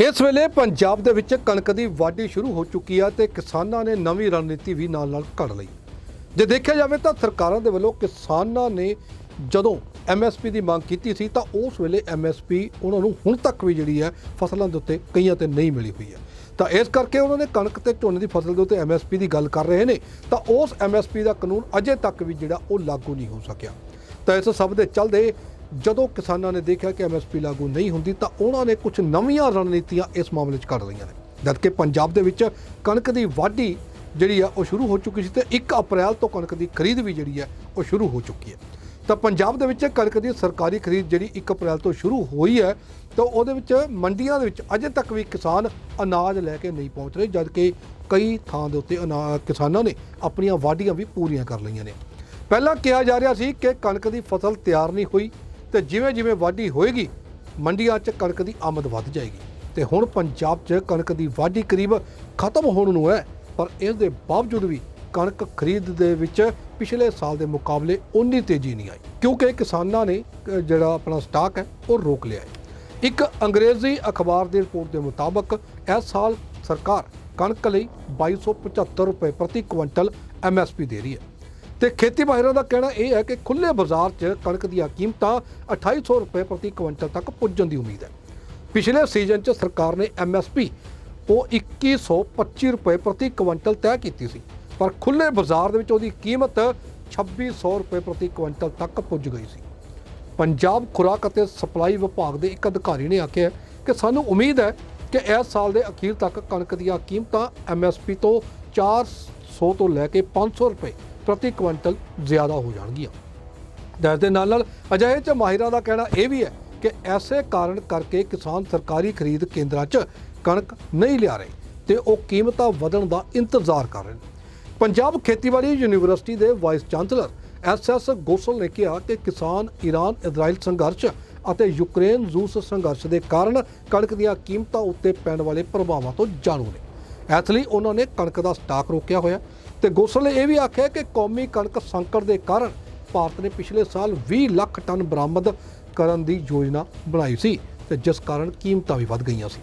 ਇਸ ਵੇਲੇ ਪੰਜਾਬ ਦੇ ਵਿੱਚ ਕਣਕ ਦੀ ਵਾਢੀ ਸ਼ੁਰੂ ਹੋ ਚੁੱਕੀ ਹੈ ਤੇ ਕਿਸਾਨਾਂ ਨੇ ਨਵੀਂ ਰਣਨੀਤੀ ਵੀ ਨਾਲ ਨਾਲ ਘੜ ਲਈ। ਜੇ ਦੇਖਿਆ ਜਾਵੇ ਤਾਂ ਸਰਕਾਰਾਂ ਦੇ ਵੱਲੋਂ ਕਿਸਾਨਾਂ ਨੇ ਜਦੋਂ ਐਮਐਸਪੀ ਦੀ ਮੰਗ ਕੀਤੀ ਸੀ ਤਾਂ ਉਸ ਵੇਲੇ ਐਮਐਸਪੀ ਉਹਨਾਂ ਨੂੰ ਹੁਣ ਤੱਕ ਵੀ ਜਿਹੜੀ ਹੈ ਫਸਲਾਂ ਦੇ ਉੱਤੇ ਕਈਆਂ ਤੇ ਨਹੀਂ ਮਿਲੀ ਹੋਈ ਹੈ। ਤਾਂ ਇਸ ਕਰਕੇ ਉਹਨਾਂ ਨੇ ਕਣਕ ਤੇ ਝੋਨੇ ਦੀ ਫਸਲ ਦੇ ਉੱਤੇ ਐਮਐਸਪੀ ਦੀ ਗੱਲ ਕਰ ਰਹੇ ਨੇ ਤਾਂ ਉਸ ਐਮਐਸਪੀ ਦਾ ਕਾਨੂੰਨ ਅਜੇ ਤੱਕ ਵੀ ਜਿਹੜਾ ਉਹ ਲਾਗੂ ਨਹੀਂ ਹੋ ਸਕਿਆ। ਤਾਂ ਇਸ ਸਭ ਦੇ ਚੱਲਦੇ ਜਦੋਂ ਕਿਸਾਨਾਂ ਨੇ ਦੇਖਿਆ ਕਿ ਐਮਐਸਪੀ ਲਾਗੂ ਨਹੀਂ ਹੁੰਦੀ ਤਾਂ ਉਹਨਾਂ ਨੇ ਕੁਝ ਨਵੀਆਂ ਰਣਨੀਤੀਆਂ ਇਸ ਮਾਮਲੇ 'ਚ ਕੱਢ ਲਈਆਂ ਨੇ। ਜਦਕਿ ਪੰਜਾਬ ਦੇ ਵਿੱਚ ਕਣਕ ਦੀ ਵਾਢੀ ਜਿਹੜੀ ਆ, ਉਹ ਸ਼ੁਰੂ ਹੋ ਚੁੱਕੀ ਸੀ ਤੇ 1 ਅਪ੍ਰੈਲ ਤੋਂ ਕਣਕ ਦੀ ਖਰੀਦ ਵੀ ਜਿਹੜੀ ਹੈ ਉਹ ਸ਼ੁਰੂ ਹੋ ਚੁੱਕੀ ਹੈ। ਤਾਂ ਪੰਜਾਬ ਦੇ ਵਿੱਚ ਕਣਕ ਦੀ ਸਰਕਾਰੀ ਖਰੀਦ ਜਿਹੜੀ 1 ਅਪ੍ਰੈਲ ਤੋਂ ਸ਼ੁਰੂ ਹੋਈ ਹੈ, ਤਾਂ ਉਹਦੇ ਵਿੱਚ ਮੰਡੀਆਂ ਦੇ ਵਿੱਚ ਅਜੇ ਤੱਕ ਵੀ ਕਿਸਾਨ ਅਨਾਜ ਲੈ ਕੇ ਨਹੀਂ ਪਹੁੰਚ ਰਹੇ, ਜਦਕਿ ਕਈ ਥਾਂ ਦੇ ਉੱਤੇ ਅਨਾ- ਕਿਸਾਨਾਂ ਨੇ ਆਪਣੀਆਂ ਵਾਢੀਆਂ ਵੀ ਪੂਰੀਆਂ ਕਰ ਲਈਆਂ ਨੇ। ਪਹਿਲਾਂ ਕਿਹਾ ਜਾ ਰਿਹਾ ਸੀ ਕਿ ਕਣਕ ਦੀ ਫਸਲ ਤਿਆਰ ਨਹੀਂ ਹੋਈ ਤੇ ਜਿਵੇਂ ਜਿਵੇਂ ਵਾਢੀ ਹੋਏਗੀ, ਮੰਡੀਆਂ 'ਚ ਕਣਕ ਦੀ ਆਮਦ ਵੱਧ ਜਾਏਗੀ। ਤੇ ਹੁਣ ਪੰਜਾਬ 'ਚ ਕਣਕ ਦੀ ਵਾਢੀ ਕਰੀਬ ਖਤਮ ਹੋਣ ਨੂੰ ਹੈ, ਪਰ ਇਸ ਦੇ ਬਾਵਜੂਦ ਵੀ ਕਣਕ ਖਰੀਦ ਦੇ ਵਿੱਚ ਪਿਛਲੇ ਸਾਲ ਦੇ ਮੁਕਾਬਲੇ ਉਨੀ ਤੇਜ਼ੀ ਨਹੀਂ ਆਈ, ਕਿਉਂਕਿ ਕਿਸਾਨਾਂ ਨੇ ਜਿਹੜਾ ਆਪਣਾ ਸਟਾਕ ਹੈ, ਉਹ ਰੋਕ ਲਿਆ ਹੈ। ਇੱਕ ਅੰਗਰੇਜ਼ੀ ਅਖਬਾਰ ਦੀ ਰਿਪੋਰਟ ਦੇ ਮੁਤਾਬਕ, ਇਸ ਸਾਲ ਸਰਕਾਰ ਕਣਕ ਲਈ 2275 ਰੁਪਏ ਪ੍ਰਤੀ ਕੁਇੰਟਲ ਐਮਐਸਪੀ ਦੇ ਰਹੀ ਹੈ। ਤੇ ਖੇਤੀ ਮਾਹਿਰਾਂ ਦਾ ਕਹਿਣਾ ਇਹ ਹੈ ਕਿ ਖੁੱਲੇ ਬਾਜ਼ਾਰ 'ਚ ਕਣਕ ਦੀਆਂ ਕੀਮਤਾਂ 2800 ਰੁਪਏ ਪ੍ਰਤੀ ਕੁਇੰਟਲ ਤੱਕ ਪੁੱਜਣ ਦੀ ਉਮੀਦ ਹੈ। ਪਿਛਲੇ ਸੀਜ਼ਨ 'ਚ ਸਰਕਾਰ ਨੇ ਐਮਐਸਪੀ ਉਹ 2125 ਰੁਪਏ ਪ੍ਰਤੀ ਕੁਇੰਟਲ ਤੈਅ ਕੀਤੀ ਸੀ, ਪਰ ਖੁੱਲੇ ਬਾਜ਼ਾਰ ਦੇ ਵਿੱਚ ਉਹਦੀ ਕੀਮਤ 2600 ਰੁਪਏ ਪ੍ਰਤੀ ਕੁਇੰਟਲ ਤੱਕ ਪੁੱਜ ਗਈ ਸੀ। ਪੰਜਾਬ ਖੁਰਾਕ ਅਤੇ ਸਪਲਾਈ ਵਿਭਾਗ ਦੇ ਇੱਕ ਅਧਿਕਾਰੀ ਨੇ ਆਖਿਆ ਕਿ ਸਾਨੂੰ ਉਮੀਦ ਹੈ ਕਿ ਇਸ ਸਾਲ ਦੇ ਅਖੀਰ ਤੱਕ ਕਣਕ ਦੀਆਂ ਕੀਮਤਾਂ ਐਮਐਸਪੀ ਤੋਂ 400 ਤੋਂ ਲੈ ਕੇ 500 ਰੁਪਏ ਪ੍ਰਤੀ ਕੁਇੰਟਲ ਜ਼ਿਆਦਾ ਹੋ ਜਾਣਗੀਆਂ। ਇਸ ਦੇ ਨਾਲ ਨਾਲ ਅਜਿਹੇ ਚ ਮਾਹਿਰਾਂ ਦਾ ਕਹਿਣਾ ਇਹ ਵੀ ਹੈ ਕਿ ਐਸੇ ਕਾਰਨ ਕਰਕੇ ਕਿਸਾਨ ਸਰਕਾਰੀ ਖਰੀਦ ਕੇਂਦਰਾਂ 'ਚ ਕਣਕ ਨਹੀਂ ਲਿਆ ਰਹੇ ਤੇ ਉਹ ਕੀਮਤਾਂ ਵਧਣ ਦਾ ਇੰਤਜ਼ਾਰ ਕਰ ਰਹੇ ਨੇ। ਪੰਜਾਬ ਖੇਤੀਬਾੜੀ ਯੂਨੀਵਰਸਿਟੀ ਦੇ ਵਾਈਸ ਚਾਂਸਲਰ ਐਸਐਸ ਗੋਸਲ ਨੇ ਕਿਹਾ ਕਿ ਕਿਸਾਨ ਈਰਾਨ, ਇਜ਼ਰਾਈਲ ਸੰਘਰਸ਼ ਅਤੇ ਯੂਕਰੇਨ ਰੂਸ ਸੰਘਰਸ਼ ਦੇ ਕਾਰਨ ਕਣਕ ਦੀਆਂ ਕੀਮਤਾਂ ਉੱਤੇ ਪੈਣ ਵਾਲੇ ਪ੍ਰਭਾਵਾਂ ਤੋਂ ਜਾਣੂ ਨੇ। ਇਸ ਲਈ ਉਹਨਾਂ ਨੇ ਕਣਕ ਦਾ ਸਟਾਕ ਰੋਕਿਆ ਹੋਇਆ ਤੇ ਗੋਸਲ ਨੇ ਇਹ ਵੀ ਆਖਿਆ ਕਿ ਕੌਮੀ ਕਣਕ ਸੰਕਟ ਦੇ ਕਾਰਨ ਭਾਰਤ ਨੇ ਪਿਛਲੇ ਸਾਲ 20 ਲੱਖ ਟਨ ਬਰਾਮਦ ਕਰਨ ਦੀ ਯੋਜਨਾ ਬਣਾਈ ਸੀ ਤੇ ਜਿਸ ਕਾਰਨ ਕੀਮਤਾਂ ਵੀ ਵੱਧ ਗਈਆਂ ਸੀ।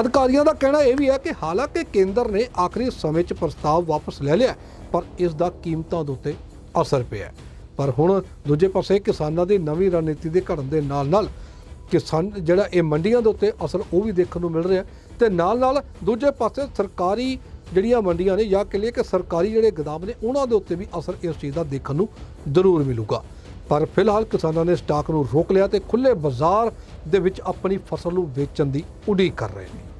ਅਧਿਕਾਰੀਆਂ ਦਾ ਕਹਿਣਾ ਇਹ ਵੀ ਹੈ ਕਿ ਹਾਲਾਂਕਿ ਕੇਂਦਰ ਨੇ ਆਖਰੀ ਸਮੇਂ 'ਚ ਪ੍ਰਸਤਾਵ ਵਾਪਸ ਲੈ ਲਿਆ, ਪਰ ਇਸ ਦਾ ਕੀਮਤਾਂ ਦੇ ਉੱਤੇ ਅਸਰ ਪਿਆ ਪਰ ਹੁਣ ਦੂਜੇ ਪਾਸੇ ਕਿਸਾਨਾਂ ਦੀ ਨਵੀਂ ਰਣਨੀਤੀ ਦੇ ਘੜਨ ਦੇ ਨਾਲ-ਨਾਲ ਕਿਸਾਨ ਜਿਹੜਾ ਇਹ ਮੰਡੀਆਂ ਦੇ ਉੱਤੇ ਅਸਰ ਉਹ ਵੀ ਦੇਖਣ ਨੂੰ ਮਿਲ ਰਿਹਾ ਤੇ ਨਾਲ-ਨਾਲ ਦੂਜੇ ਪਾਸੇ ਸਰਕਾਰੀ ਜਿਹੜੀਆਂ ਮੰਡੀਆਂ ਨੇ, ਜਾਂ ਕਿ ਲਈ ਕਿ ਸਰਕਾਰੀ ਜਿਹੜੇ ਗੋਦਾਮ ਨੇ, ਉਹਨਾਂ ਦੇ ਉੱਤੇ ਵੀ ਅਸਰ ਇਸ ਚੀਜ਼ ਦਾ ਦੇਖਣ ਨੂੰ ਜ਼ਰੂਰ ਮਿਲੂਗਾ। ਪਰ ਫਿਲਹਾਲ ਕਿਸਾਨਾਂ ਨੇ ਸਟਾਕ ਨੂੰ ਰੋਕ ਲਿਆ ਤੇ ਖੁੱਲੇ ਬਾਜ਼ਾਰ ਦੇ ਵਿੱਚ ਆਪਣੀ ਫਸਲ ਨੂੰ ਵੇਚਣ ਦੀ ਉਡੀਕ ਕਰ ਰਹੇ ਨੇ।